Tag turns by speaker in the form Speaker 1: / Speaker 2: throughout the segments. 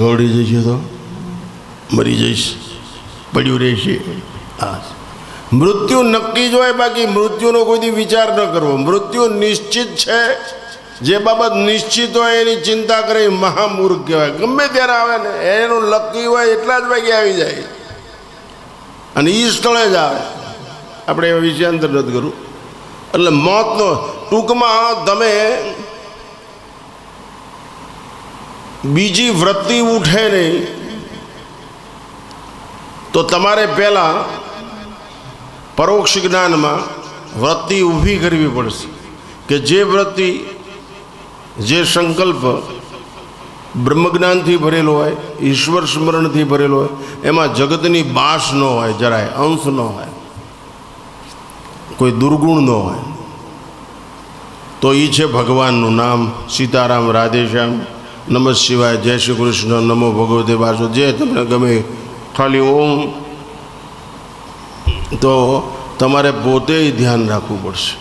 Speaker 1: ગવડી જશે તો મરી જઈશ. પડ્યું રહેશે. હા. મૃત્યુ નક્કી જ હોય, બાકી મૃત્યુનો કોઈથી વિચાર ન કરવો. મૃત્યુ નિશ્ચિત છે. જે બાબત નિશ્ચિત હોય એની ચિંતા કરે મહામૂર્ખ કહેવાય. ગમે ત્યારે આવે ને, એનું લકી હોય એટલા જ વાગે આવી જાય. અને એ સ્થળે જ આવે. આપણે વિષયાંતર નથી કરવું. એટલે મોતનો ટૂંકમાં તમે બીજી વૃત્તિ ઉઠે નહીં, તો તમારે પહેલાં પરોક્ષ જ્ઞાનમાં વૃત્તિ ઊભી કરવી પડશે કે જે વૃત્તિ, જે સંકલ્પ બ્રહ્મજ્ઞાનથી ભરેલો હોય, ઈશ્વર સ્મરણથી ભરેલો હોય, એમાં જગતની બાસ ન હોય, જરાય અંશ ન હોય, કોઈ દુર્ગુણ ન હોય, તો એ છે ભગવાનનું નામ સીતારામ રાધેશ્યામ. નમઃ શિવાય, જય શ્રી કૃષ્ણ, નમો ભગવતે વાસો જે તમને ગમે, ખાલી ઓમ. તો તમારે પોતે ધ્યાન રાખવું પડશે.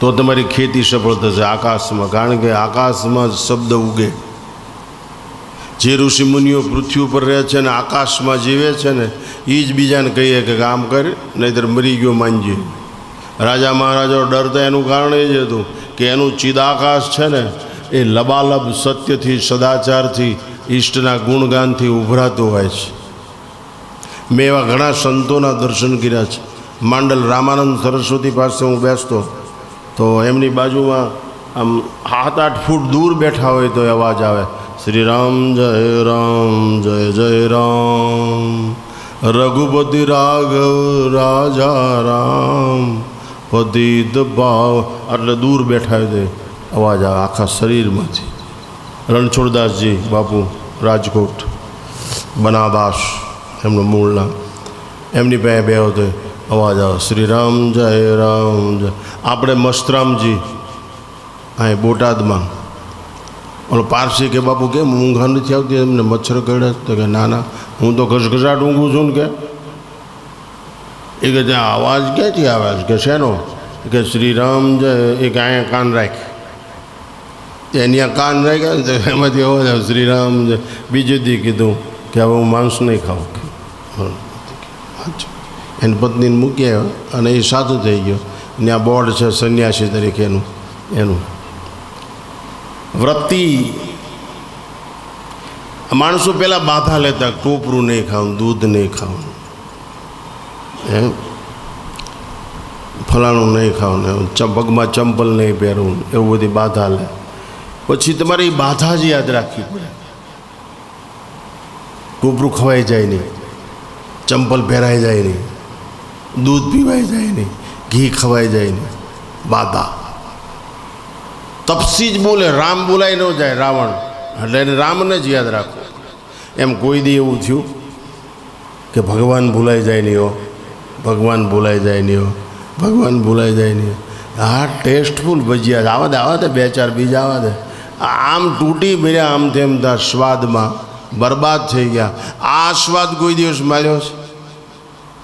Speaker 1: તો તમારી ખેતી સફળ થશે. આકાશમાં, કારણ કે આકાશમાં શબ્દ ઉગે. જે ઋષિ મુનિઓ પૃથ્વી ઉપર રહે છે ને આકાશમાં જીવે છે ને એ જ બીજાને કહીએ કે કામ કર, નહીંતર મરી ગયો માનજે રાજા મહારાજાઓ ડરતા એનું કારણ એ જ હતું. કે એનું ચિદાકાશ છે ને, એ લબાલબ સત્યથી, સદાચારથી, ઈષ્ટના ગુણગાનથી ઉભરાતું હોય છે. મેં એવા ઘણા સંતોના દર્શન કર્યા છે. માંડલ રામાનંદ સરસ્વતી પાસે હું બેસતો તો એમની બાજુમાં આમ સાત આઠ ફૂટ દૂર બેઠા હોય તો અવાજ આવે. શ્રી રામ જય રામ, જય જય રામ. રઘુપતિ રાઘવ રાજા રામ. પતિત ભાવ એટલે દૂર બેઠા હોય અવાજ આવે આખા શરીરમાંથી. રણછોડદાસજી, બાપુ, રાજકોટ. બનાદાસ, એમનું મૂળ નામ. એમની પાસે બે હતો અવાજ આવે શ્રી રામ જય રામ જય. આપણે મસ્તરામજી, અહીં બોટાદમાં. ઓલો પારસી કે બાપુ કેમ ઊંઘા નથી આવતી? એમને મચ્છર કરડે તો કે, ના ના, હું તો ઘસઘસાટ ઊંઘું છું ને કે. એ કે ત્યાં અવાજ ક્યાંથી આવે કે શેનો? કે શ્રીરામ જે એ કે અહીંયા કાન રાખ. એની આ કાન રાખ્યા ને તો એમાંથી અવાજ આવે, શ્રીરામ જય બીજું દી કીધું કે હવે હું માંસ નહીં ખાઉં. એની પત્નીને મૂકી આવ્યો અને એ સાધુ થઈ ગયો. ત્યાં બોર્ડ છે સંન્યાસી તરીકે એનું વૃત્તિ માણસો પહેલાં બાધા લેતા, ટોપરું નહીં ખાવું દૂધ નહીં ખાવું એમ ફલાણું નહીં ખાવું ને પગમાં ચંપલ નહીં પહેરવું, એવું બધી બાધા લે. પછી તમારે એ બાધા જ યાદ રાખવી પડે. ટોપરું ખવાઈ જાય નહીં. ચંપલ પહેરાઈ જાય નહીં. દૂધ પીવાઈ જાય નહીં. ઘી ખવાઈ જાય નહીં. બાધા. તપસી જ બોલે, રામ બોલાય ન જાય, રાવણ. એટલે એને રામને જ યાદ રાખો. એમ કોઈ દી એવું થયું કે ભગવાન ભૂલાઈ જાય નહીં હો. ભગવાન ભૂલાઈ જાય નહીં ભગવાન ભૂલાઈ જાય નહીં હા ટેસ્ટફુલ ભજીયા. આવા દે આવા દે બે ચાર બીજા આવા દે. આમ તૂટી ભર્યા આમ તેમ તા સ્વાદમાં. બરબાદ થઈ ગયા. આ સ્વાદ કોઈ દિવસ માર્યો છે?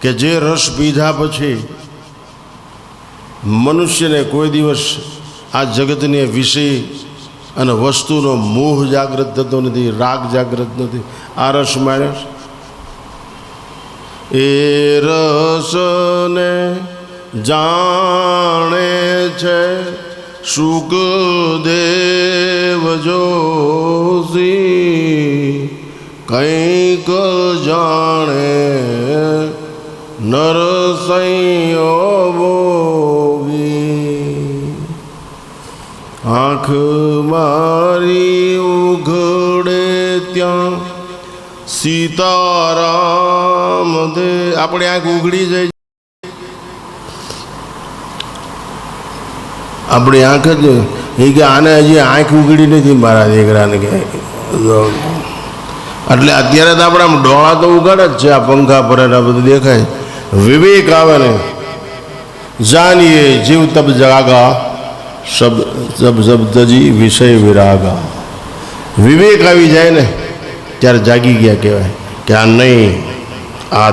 Speaker 1: કે જે રસ પીધા પછી મનુષ્યને કોઈ દિવસ આ જગતને વિષય અને વસ્તુનો મોહ જાગૃત થતો નથી, રાગ જાગૃત નથી. આ રસ માણ્યો છે? એ રસને જાણે છે સુખદેવ જોશી. કંઈક જાણે નરસૈયો ભોગી આંખ મારી ઉઘડે ત્યાં સીતારામ દે. આપણે આંખ ઉઘડી જાય આપણી આંખ જ એ કે આને હજી આંખ ઉઘડી નથી મારા દીકરાને કે. એટલે અત્યારે તો આપણે ડોળા તો ઉઘાડે જ છે, આ પંખા પર આ બધું દેખાય. વિવેક આવે ને. જાનીએ જીવ તબ જાગા શબ્દ શબ્દજી વિષય વિરાગા. વિવેક આવી જાય ને. ત્યારે જાગી ગયા કહેવાય કે આ નહીં, આ.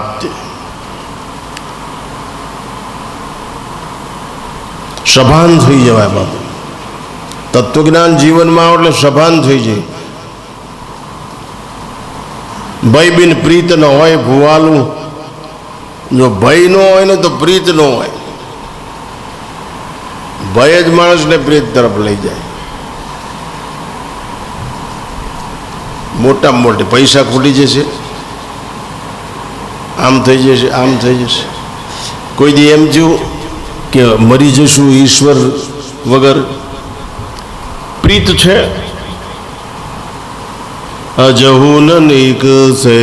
Speaker 1: સભાન થઈ જવાય બાપુ. તત્વજ્ઞાન જીવનમાં એટલે સભાન થઈ જાય. ભય બિન પ્રીત ન હોય ભુવાલું. જો ભય ન હોય ને તો પ્રીત ન હોય. ભય જ માણસને પ્રીત તરફ લઈ જાય. મોટામાં મોટી પૈસા ખૂટી જશે. આમ થઈ જશે, આમ થઈ જશે. કોઈ દી એમ જો કે મરી જશું ઈશ્વર વગર? પ્રીત છે? અજહુન નીકસે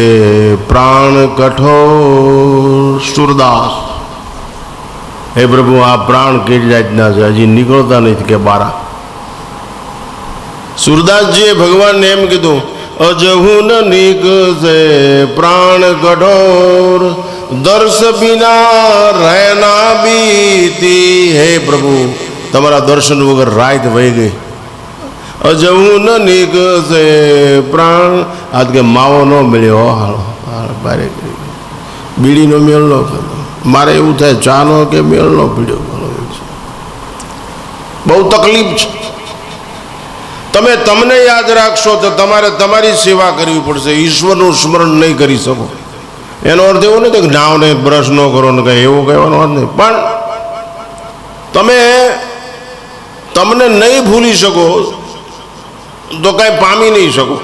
Speaker 1: પ્રાણ કઠોર સુરદાસ. હે પ્રભુ, આ પ્રાણ કેવી જાતના છે? હજી નીકળતા નથી કે બારા. સુરદાસજીએ ભગવાનને એમ કીધું અજહુન નિગજે પ્રાણ કઠોર દર્શ બિના રહેના બીતી. હે પ્રભુ, તમારા દર્શન વગર રાત વહી ગઈ. અજવું ન નીકળશે પ્રાણ, આજ કે માવો ન મળ્યો. હાલો હાલો, બારે બીડીનો મેળ ન મારે એવું થાય ચાનો કે મેળ ન પીડ્યો. બહુ તકલીફ છે. તમે તમને યાદ રાખશો તો તમારે તમારી સેવા કરવી પડશે. ઈશ્વરનું સ્મરણ નહીં કરી શકો. એનો અર્થ એવો નથી કે નાવને બ્રશ ન કરો ને કંઈ એવું કહેવાનો અર્થ નહીં. પણ તમે તમને નહીં ભૂલી શકો તો કાંઈ પામી નહીં શકો.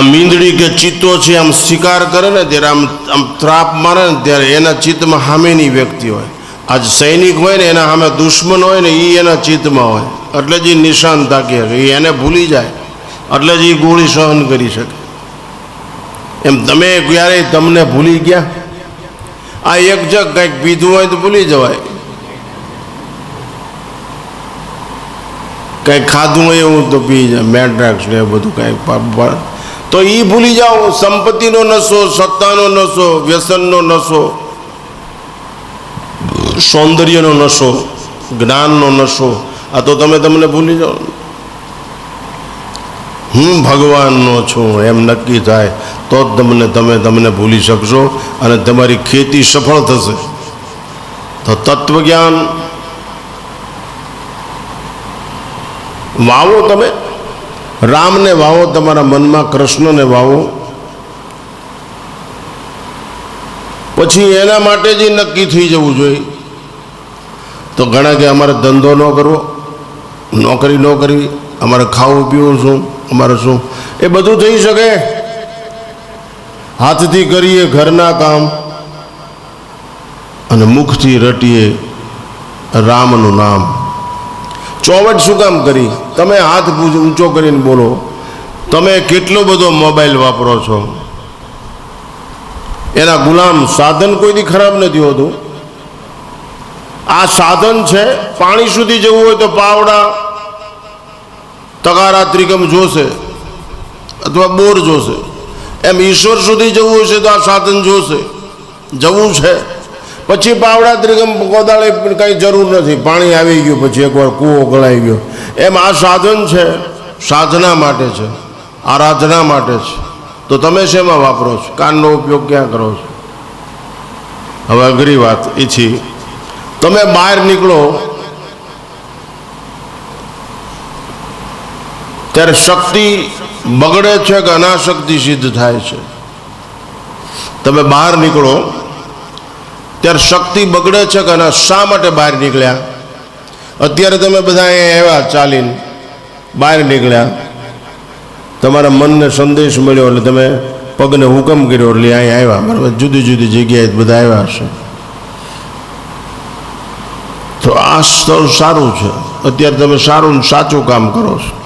Speaker 1: મીંદડી કે ચિત્તો છે આમ શિકાર કરે ને ત્યારે આમ આમ ત્રાપ મારે ને ત્યારે એના ચિત્તમાં સામેની વ્યક્તિ હોય. આજ સૈનિક હોય ને એના સામે દુશ્મન હોય ને એ એના ચિત્તમાં હોય. એટલે જ એ નિશાન તાકી શકે એ એને ભૂલી જાય. એટલે જ એ ગોળી સહન કરી શકે. એમ તમે ક્યારેય તમને ભૂલી ગયા? આ એક જગ કંઈક પીધું હોય તો ભૂલી જવાય. કંઈક ખાધું હોય એવું તો પી જાય. મેટ્રેક્સ ને બધું કંઈક તો એ ભૂલી જાઓ, સંપત્તિનો નશો, સત્તાનો નશો, વ્યસનનો નશો, સૌંદર્યનો નશો, જ્ઞાનનો નશો, આ તો તમે તમને ભૂલી જાઓ. હું ભગવાનનો છું, એમ નક્કી થાય, તો જ તમને, તમે તમને ભૂલી શકશો અને તમારી ખેતી સફળ થશે. તો તત્વજ્ઞાન, વાવો તમે. રામને વાવો, તમારા મનમાં કૃષ્ણને વાવો. પછી એના માટે જ નક્કી થઈ જવું જોઈએ. તો ઘણા કે અમારે ધંધો ન કરવો, નોકરી ન કરવી, અમારે ખાવું પીવું શું, અમારે શું? એ બધું થઈ શકે. હાથથી કરીએ ઘરના કામ અને મુખથી રટીએ રામનું નામ. ચોવટ શું કામ કરી? તમે હાથ ઊંચો કરીને બોલો. તમે કેટલો બધો મોબાઈલ વાપરો છો? એના ગુલામ સાધન કોઈથી ખરાબ નથી હોતું? આ સાધન છે, પાણી સુધી જવું હોય તો પાવડા, તગારા ત્રિકમ જોશે, અથવા બોર જોશે. એમ ઈશ્વર સુધી જવું હશે તો આ સાધન જોશે. જવું છે. પછી પાવડા ત્રિગમ કોદાળે કાંઈ જરૂર નથી. પાણી આવી ગયું, પછી એકવાર કૂવો ગળાઈ ગયો. એમ આ સાધન છે, સાધના માટે છે, આરાધના માટે છે. તો તમે શેમાં વાપરો છો? કાનનો ઉપયોગ ક્યાં કરો છો? હવે અઘરી વાત એ છે તમે બહાર નીકળો. ત્યારે શક્તિ બગડે છે કે અનાશક્તિ સિદ્ધ થાય છે? તમે બહાર નીકળો. ત્યારે શક્તિ બગડે છે કે શા માટે બહાર નીકળ્યા? અત્યારે તમે બધા અહીંયા આવ્યા ચાલીને, બહાર નીકળ્યા. તમારા મનને સંદેશ મળ્યો એટલે તમે પગને હુકમ કર્યો એટલે અહીંયા આવ્યા. બરાબર? જુદી જુદી જગ્યાએ બધા આવ્યા હશે. તો આ સ્થળ સારું છે. અત્યારે તમે સારું સાચું કામ કરો છો.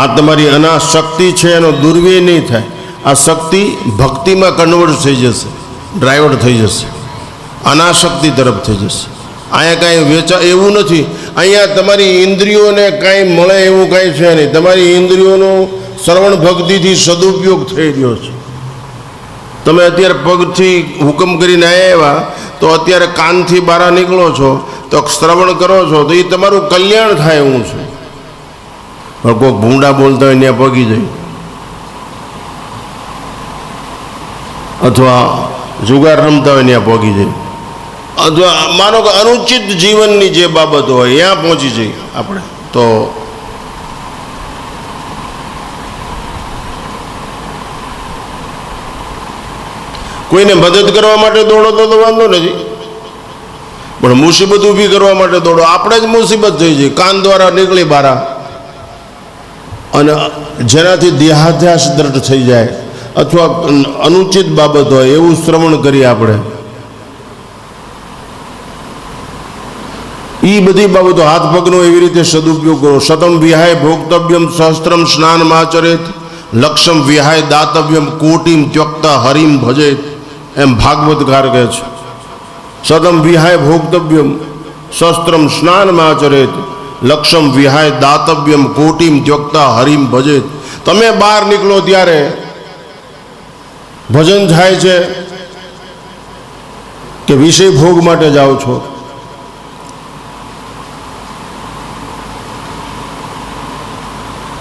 Speaker 1: આ તમારી અનાશક્તિ છે, એનો દુર્વ્યય નહીં થાય. આ શક્તિ ભક્તિમાં કન્વર્ટ થઈ જશે. ડ્રાઈવર થઈ જશે. અનાશક્તિ તરફ થઈ જશે. અહીંયા કાંઈ વેચા એવું નથી. અહીંયા તમારી ઇન્દ્રિયોને કાંઈ મળે એવું કાંઈ છે નહીં. તમારી ઇન્દ્રિયોનો શ્રવણ ભક્તિથી સદુપયોગ થઈ રહ્યો છે. તમે અત્યારે પગથી હુકમ કરીને આવ્યા તો અત્યારે કાનથી બહાર નીકળો છો, તો શ્રવણ કરો છો, તો એ તમારું કલ્યાણ થાય એવું છે. પણ કોઈક ભૂંડા બોલતા હોય ત્યાં પગી જાય. અથવા જુગાર રમતા હોય ત્યાં પહોંચી જાય. અથવા માનો કે અનુચિત જીવનની જે બાબતો હોય, ત્યાં પહોંચી જઈએ આપણે. તો કોઈને મદદ કરવા માટે દોડો તો વાંધો નથી. પણ મુસીબત ઊભી કરવા માટે દોડો. આપણે જ મુસીબત થઈ જાય કાન દ્વારા નીકળી બારા. અને જેનાથી દેહાધ્યાસ દ્રઢ થઈ જાય. અથવા અનુચિત બાબત હોય એવું શ્રવણ કરીએ આપણે. એ બધી બાબતો હાથ પગનો એવી રીતે સદુપયોગ કરો. શતમ વિહાય ભોક્તવ્યમ સહસ્ત્રમ સ્નાન માચરેત લક્ષમ વિહાય દાતવ્યમ કોટિમ ત્યક્તા હરિમ ભજેત. એમ ભાગવતકાર કહે છે. સદમ વિહાય ભોક્તવ્યમ શસ્ત્રમ સ્નાન આચરેત, લક્ષમ વિહાય દાતવ્યમ કોટિમ ત્યક્તા હરિમ ભજેત. તમે બહાર નીકળો ત્યારે ભજન થાય છે કે વિષય ભોગ માટે જાઓ છો?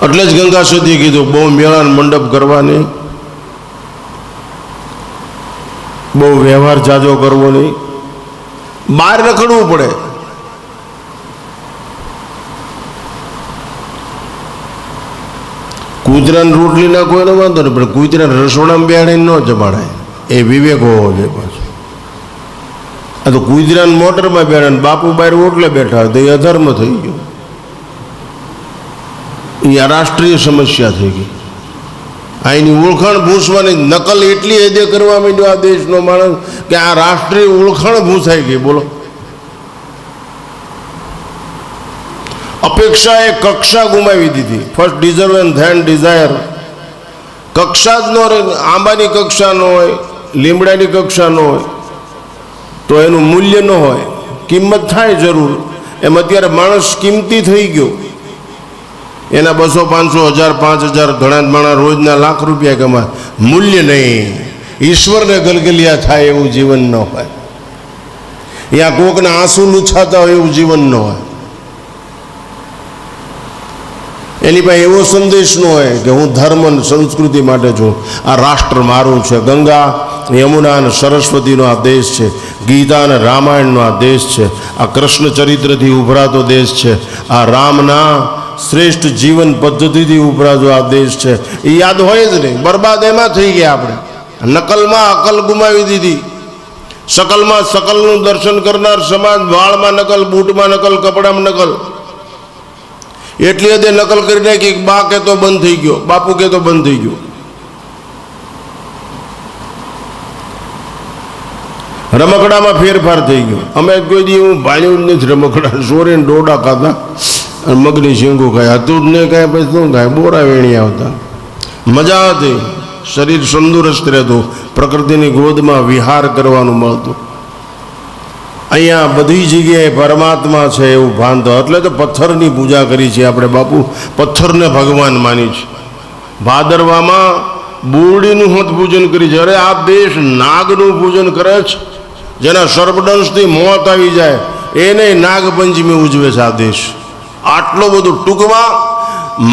Speaker 1: એટલે જ ગંગા સુધી કીધું, બહુ મેળા મંડપ કરવાની. બહુ વ્યવહાર જાજો કરવો નહીં. બહાર રખડવું પડે. કૂતરાની રોટલીના કોઈનો વાંધો નહીં, પણ કૂતરાને રસોડામાં બેહાડીને ન જમાડાય. એ વિવેક હોવો જોઈએ પાછો. આ તો કૂતરાને મોટરમાં ને બાપુ બહાર ઓટલે બેઠા હોય તો એ અધર્મ થઈ ગયો. આ રાષ્ટ્રીય સમસ્યા થઈ ગઈ. આ ઓળખાણ ભૂસવાની નકલ એટલી હદે કરવા માંડ્યો આ દેશનો માણસ કે આ રાષ્ટ્રીય ઓળખાણ ભૂસાઈ ગઈ, બોલો. અપેક્ષાએ કક્ષા ગુમાવી દીધી. First deserve and then desire કક્ષા જ ન રહે આંબાની કક્ષા ન હોય, લીમડાની કક્ષા ન હોય, તો એનું મૂલ્ય ન હોય. કિંમત થાય જરૂર. એમ અત્યારે માણસ કિંમતી થઈ ગયો. એના બસો પાંચસો, હજાર, પાંચ હજાર ઘણા જ માણસ રોજના લાખ રૂપિયા કમાય. મૂલ્ય નહીં. ઈશ્વરને ગલગલિયા થાય એવું જીવન ન હોય. યા કોકના આંસુ લૂછાતા હોય એવું જીવન ન હોય. એની પાસે એવો સંદેશ ન હોય કે હું ધર્મ અને સંસ્કૃતિ માટે છું. આ રાષ્ટ્ર મારું છે. ગંગા યમુના અને સરસ્વતીનો આ દેશ છે. ગીતા અને રામાયણનો આ દેશ છે. આ કૃષ્ણ ચરિત્રથી ઉભરાતો દેશ છે. આ રામના શ્રેષ્ઠ જીવન પદ્ધતિથી ઉભરાતો આ દેશ છે. એ યાદ હોય જ નહીં. બરબાદ એમાં થઈ ગયા આપણે. નકલમાં અકલ ગુમાવી દીધી. શકલમાં સકલનું દર્શન કરનાર સમાજ વાળમાં નકલ, બૂટમાં નકલ, કપડામાં નકલ. એટલી હદે નકલ કરી નાખી બા કહેતો બંધ થઈ ગયો, બાપુ કહેતો બંધ થઈ ગયો. રમકડામાં ફેરફાર થઈ ગયો. અમે કોઈ દી હું ભાણ્યું જ નથી રમકડા, સોરે ડોડા ખાતા. અને મગની શીંગું ખાય હતું જ નહીં કાંઈ, પછી શું ખાય બોરા વેણી આવતા. મજા હતી. શરીર તંદુરસ્ત રહેતું. પ્રકૃતિની ગોદમાં વિહાર કરવાનું મળતું. અહીંયા બધી જગ્યાએ પરમાત્મા છે એવું ભાન તો એટલે તો પથ્થરની પૂજા કરી છે આપણે બાપુ. પથ્થરને ભગવાન માની છે. ભાદરવામાં બુરડીનું હોત પૂજન કરી છે. અરે આ દેશ નાગનું પૂજન કરે છે. જેના સર્પદંશથી મોત આવી જાય, એને નાગપંચમી ઉજવે છે આ દેશ. આટલો બધો ટૂંકમાં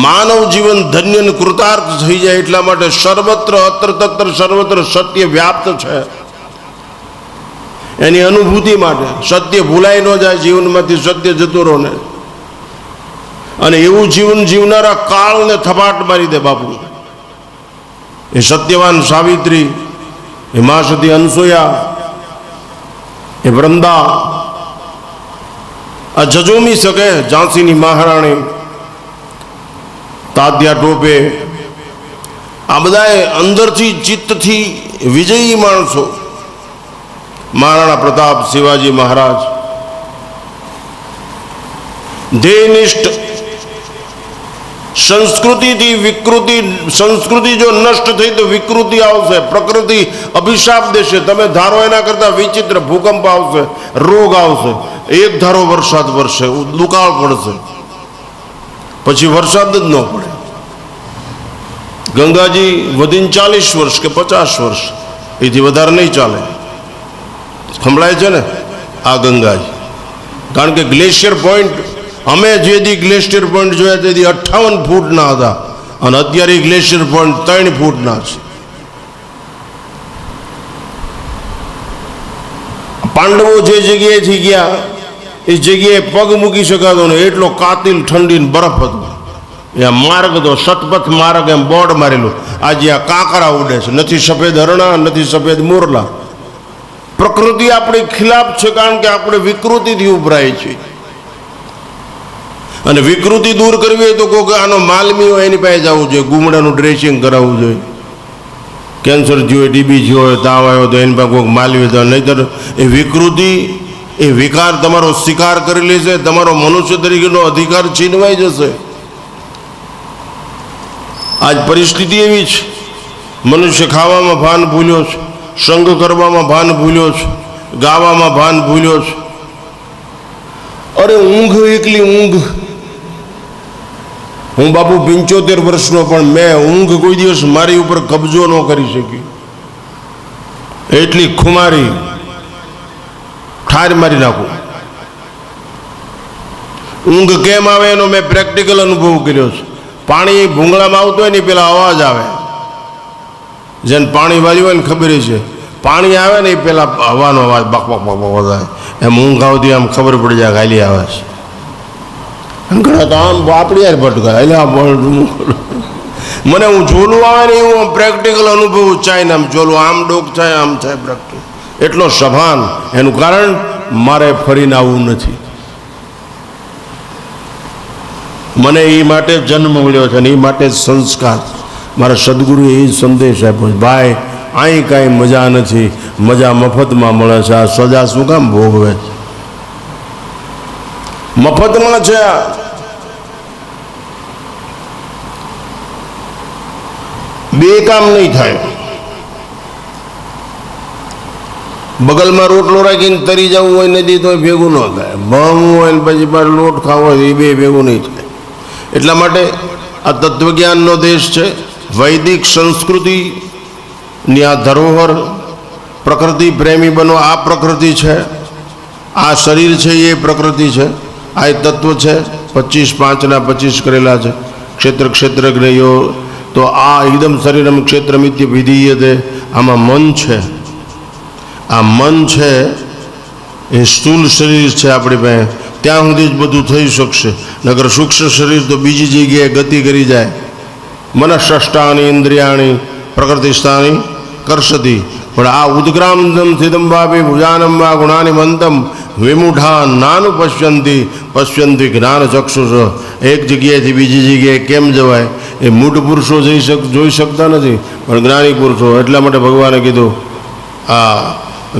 Speaker 1: માનવ જીવન ધન્ય કૃતાર્થ થઈ જાય એટલા માટે સર્વત્ર અત્ર તત્ર સર્વત્ર સત્ય વ્યાપ્ત છે. એની અનુભૂતિ માટે. સત્ય ભૂલાઈ ન જાય, જીવનમાંથી સત્ય જતું રહો અને એવું જીવન જીવનારા કાળને થપાટ મારી દે બાપુ. એ સત્યવાન સાવિત્રી, એ મા સતી અનસુયા, એ વૃંદા, આ જજોમી શકે ઝાંસીની મહારાણી, તાત્યા ટોપે, આ બધાએ અંદરથી ચિત્તથી વિજયી માણસો. મહારાણા પ્રતાપ શિવાજી મહારાજ. ધ્યેયનિષ્ઠ સંસ્કૃતિથી વિકૃતિ, સંસ્કૃતિ જો નષ્ટ થઈ તો વિકૃતિ આવશે, પ્રકૃતિ અભિશાપ દેશે. તમે ધારો એના કરતા વિચિત્ર ભૂકંપ આવશે, રોગ આવશે. એક ધારો વરસાદ વરસે, દુકાળ પડશે. પછી વરસાદ જ ન પડે. ગંગાજી વધીને ચાલીસ વર્ષ કે પચાસ વર્ષ, એથી વધારે નહીં ચાલે. સંભળાય છે ને? આ ગંગાજી. કારણ કે ગ્લેશિયર પોઈન્ટ, અમે જે દી ગ્લેશિયર પોઈન્ટ જોયા તેથી અઠ્ઠાવન ફૂટના હતા. અને અત્યારે ગ્લેશિયર પોઈન્ટ ત્રણ ફૂટના છે. પાંડવો જે જગ્યાએથી ગયા, એ જગ્યાએ પગ મૂકી શકાતો ને એટલો કાતિલ ઠંડી ને બરફ હતો. ત્યાં માર્ગ હતો સતપથ માર્ગ એમ બોર્ડ મારેલું. આજે આ કાંકરા ઉડે છે. નથી સફેદ હરણા, નથી સફેદ મોરલા. પ્રકૃતિ આપણી ખિલાફ છે કારણ કે આપણે વિકૃતિથી ઉભરાય છે. અને વિકૃતિ દૂર કરવી હોય તો કોઈક આનો માલમી હોય એની પાસે જવું જોઈએ, ગુમડાનું ડ્રેસિંગ કરાવવું જોઈએ. કેન્સર થયું ટીબી થયો હોય, તાવ આવ્યો તો એની પાસે કોઈક માલવી તો નહીતર એ વિકૃતિ, એ વિકાર તમારો શિકાર કરી લેશે તમારો મનુષ્ય તરીકેનો અધિકાર છીનવાઈ જશે. આજ પરિસ્થિતિ એવી છે. મનુષ્ય ખાવામાં ભાન ભૂલ્યો છે. સંગ કરવામાં ભાન ભૂલ્યો છે, ગાવામાં ભાન ભૂલ્યો છે. અરે ઊંઘ, એકલી ઊંઘ. હું બાપુ પંચોતેર વર્ષનો, પણ મેં ઊંઘ કોઈ દિવસ મારી ઉપર કબજો ન કરી શકી. એટલી ખુમારી ઠાર મારી નાખું. ઊંઘ કેમ આવે એનો મેં પ્રેક્ટિકલ અનુભવ કર્યો છે. પાણી ભૂંગળામાં આવતું હોય ને પેલા અવાજ આવે. જેને પાણી વાળ્યું હોય ને ખબર છે. પાણી આવે ને એ પેલા હવાનો અવાજ બક બક બક બક થાય એમ ઊંઘ આવતી આમ ખબર પડી જાય ગાલી આવે છે. એમ ઘણા તો આમ આપણી યાર ભટકાય. એટલે આ મને હું જોલું આવે ને એવું પ્રેક્ટિકલ અનુભવ ચાય ને આમ જોલું આમ ડોક થાય, આમ થાય પ્રેક્ટિકલ એટલો સભાન. એનું કારણ મારે ફરીને આવવું નથી. મને એ માટે જન્મ મળ્યો છે અને એ માટે સંસ્કાર. મારા સદગુરુએ એ જ સંદેશ આપ્યો ભાઈ, અહીં કાંઈ મજા નથી, મજા મફતમાં મળે છે, આ સજા શું કામ ભોગવે મફતમાં છે આ. બે કામ નહીં થાય. બગલમાં રોટલો રાખીને તરી જવું હોય, નદી તો ભેગું ન થાય. ભણવું હોય ને પછી પાછું લોટ ખાવો હોય એ બે ભેગું નહીં થાય. એટલા માટે આ તત્વજ્ઞાનનો દેશ છે. વૈદિક સંસ્કૃતિની આ ધરોહર પ્રકૃતિ પ્રેમી બનો, આ પ્રકૃતિ છે. આ શરીર છે, એ પ્રકૃતિ છે. આ તત્વ છે, પચીસ પાંચના પચીસ કરેલા છે. ક્ષેત્ર ક્ષેત્ર ક્ષેત્રજ્ઞયો તો આ એકદમ શરીરમ ક્ષેત્રમિત્ય વિધીયતે આમાં મન છે. આ મન છે, એ સ્થૂલ શરીર છે આપણી પાસે. ત્યાં સુધી જ બધું થઈ શકશે. નગર સૂક્ષ્મ શરીર તો બીજી જગ્યાએ ગતિ કરી જાય. મનષ્ટાની ઇન્દ્રિયાણી પ્રકૃતિસ્થાની કરશતી પણ આ ઉદગ્રામદમ ભુજાનમ વા ગુણાની મંતમ વિમુઢા નાનું પશ્યંતી પશ્યંતી જ્ઞાન ચક્ષુષ. એક જગ્યાએથી બીજી જગ્યાએ કેમ જવાય? એ મૂઢ પુરુષો જઈ શક, જોઈ શકતા નથી, પણ જ્ઞાની પુરુષો. એટલા માટે ભગવાને કીધું, આ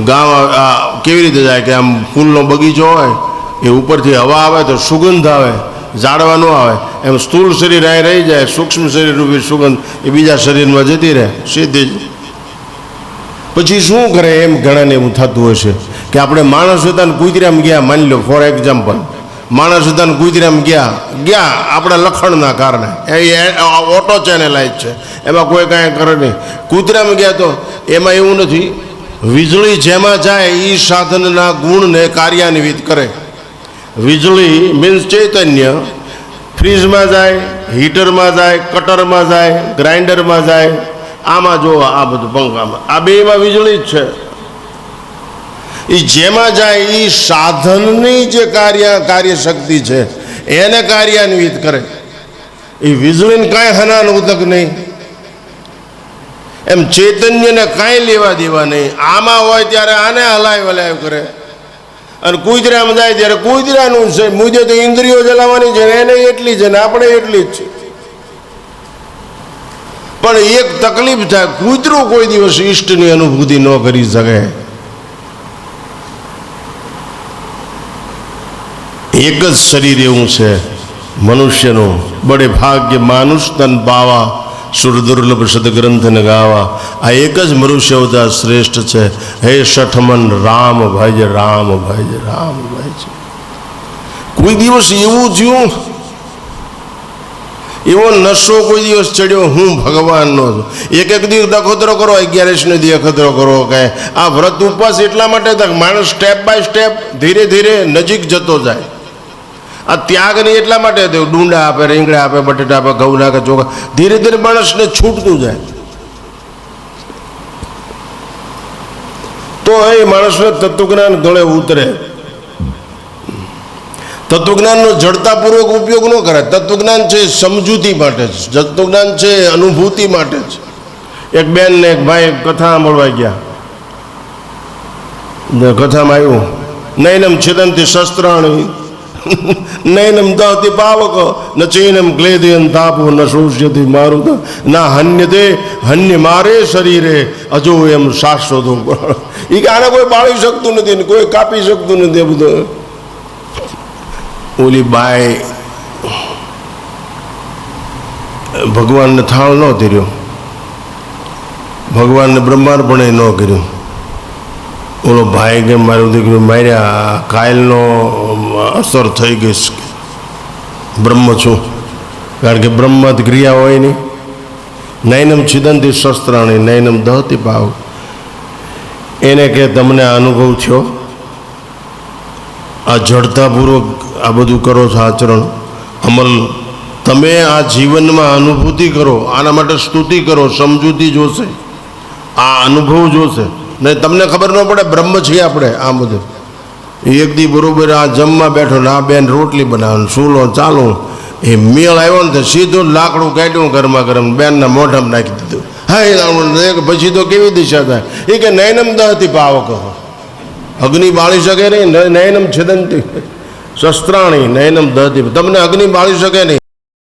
Speaker 1: ગામ, આ કેવી રીતે જાય? કે આમ ફૂલનો બગીચો હોય, એ ઉપરથી હવા આવે તો સુગંધ આવે, ઝાડવા ન આવે. એમ સ્થૂળ શરીર આ રહી જાય, સૂક્ષ્મ શરીર રૂપી સુગંધ એ બીજા શરીરમાં જતી રહે, સીધી જ. પછી શું કરે એમ ઘણાને એવું થતું હોય છે કે આપણે માણસ હતા કુતરામ ગયા, માની લો ફોર એક્ઝામ્પલ માણસ હતા કુતરામ ગયા ગયા આપણા લખણના કારણે. એ ઓટો ચેનલાઇઝ છે. એમાં કોઈ કાંઈ કરે નહીં. કુતરામ ગયા તો એમાં એવું નથી. વીજળી જેમાં જાય એ સાધનના ગુણને કાર્યાન્વિત કરે. વીજળી મીન્સ ચૈતન્ય ફ્રીજમાં જાય, હીટરમાં જાય, કટરમાં જાય, ગ્રાઇન્ડરમાં જાય, આમાં જો આ બધું પંખામાં. આ બેમાં વીજળી જ છે. એ જેમાં જાય એ સાધનની જે કાર્ય, કાર્યશક્તિ છે, એને કાર્યાન્વિત કરે. એ વીજળીને કાંઈ હનાન ઉદક નહીં. એમ ચૈતન્યને કાંઈ લેવા દેવા નહીં. આમાં હોય ત્યારે આને હલાય વલાય કરે. અને કુદરામાં જાય ત્યારે કુદરાનું છે મુજે તો ઇન્દ્રિયો જલાવવાની છે એને એટલી છે ને આપણે એટલી જ છે પણ એક તકલીફ થાય કૂતરું કોઈ દિવસ ઈષ્ટની અનુભૂતિ ન કરી શકે. એક જ શરીર એવું છે, મનુષ્યનું. બડે ભાગ્ય માનુષ તન પાવા સુર દુર્લભ સદગ્રંથને ગાવા આ એક જ મનુષ્ય અવતાર શ્રેષ્ઠ છે. હે શઠમન, રામ ભજ રામ ભજ રામ ભજ કોઈ દિવસ એવું થયું, એવો નશો કોઈ દિવસ ચડ્યો, હું ભગવાનનો છું. એક એક દિવસ દખોતરો કરો, અગિયારસનો દી અખતરો કરો, કે આ વ્રત ઉપવાસ એટલા માટે માણસ સ્ટેપ બાય સ્ટેપ ધીરે ધીરે નજીક જતો જાય. આ ત્યાગ નહીં એટલા માટે થયું ડુંડા આપે, રીંગણા આપે, બટેટા આપે, ઘઉં નાખે, ચોખા. ધીરે ધીરે માણસને છૂટતું જાય. તો એ માણસને તત્વજ્ઞાન ગળે ઉતરે. તત્વજ્ઞાનનો જડતાપૂર્વક ઉપયોગ ન કરાય તત્વજ્ઞાન છે સમજૂતી માટે છે તત્વજ્ઞાન છે અનુભૂતિ માટે છે એક બેન ને એક ભાઈ કથા મળવા ગયા. કથામાં આવ્યું, નૈનમ છેદનથી શસ્ત્રાણી નૈનમ દહતી પાવક ન ચૈનમ ક્લેદયન તાપો ન શોષ્યતી મારું ના હન્યતે હન્ય મારે શરીરે અજો એમ શાશ્વતો એ કે કોઈ બાળી શકતું નથી ને કોઈ કાપી શકતું નથી બધું. ઓલી બાય ભગવાનને થાળ ન ધર્યો ભગવાનને બ્રહ્માર્પણે ન કર્યું. ઓલો ભાઈ કે મારું દીકરું માર્યા, કાયલનો અસર થઈ ગઈ બ્રહ્મ છું. કારણ કે બ્રહ્મ જ ક્રિયા હોય નહીં નૈનમ છિદંતી શસ્ત્રાણી, નૈનમ દહતી પાવ એને કે તમને અનુભવ થયો? આ જડતાપૂર્વક આ બધું કરો છો આચરણ. અમલ, તમે આ જીવનમાં અનુભૂતિ કરો, આના માટે સ્તુતિ કરો, સમજૂતી જોશે. આ અનુભવ જોશે. નહીં તમને ખબર ન પડે, બ્રહ્મ છીએ આપણે, આ બધું. એક દી બરોબર આ જમવા બેઠો ને આ બેન રોટલી બનાવવાનું સૂલો ચાલો. એ મેળ આવ્યો ને તો સીધું લાકડું કાઢ્યું ગરમા ગરમ, બેનના મોઢામાં નાખી દીધું. હા એ પછી તો કેવી દિશા થાય? એ કે નયનમ દહતી પાવક. અગ્નિ બાળી શકે નહીં નયનમ છેદંતી. શસ્ત્રાણી, નયનમ દહતી. તમને અગ્નિ બાળી શકે નહીં.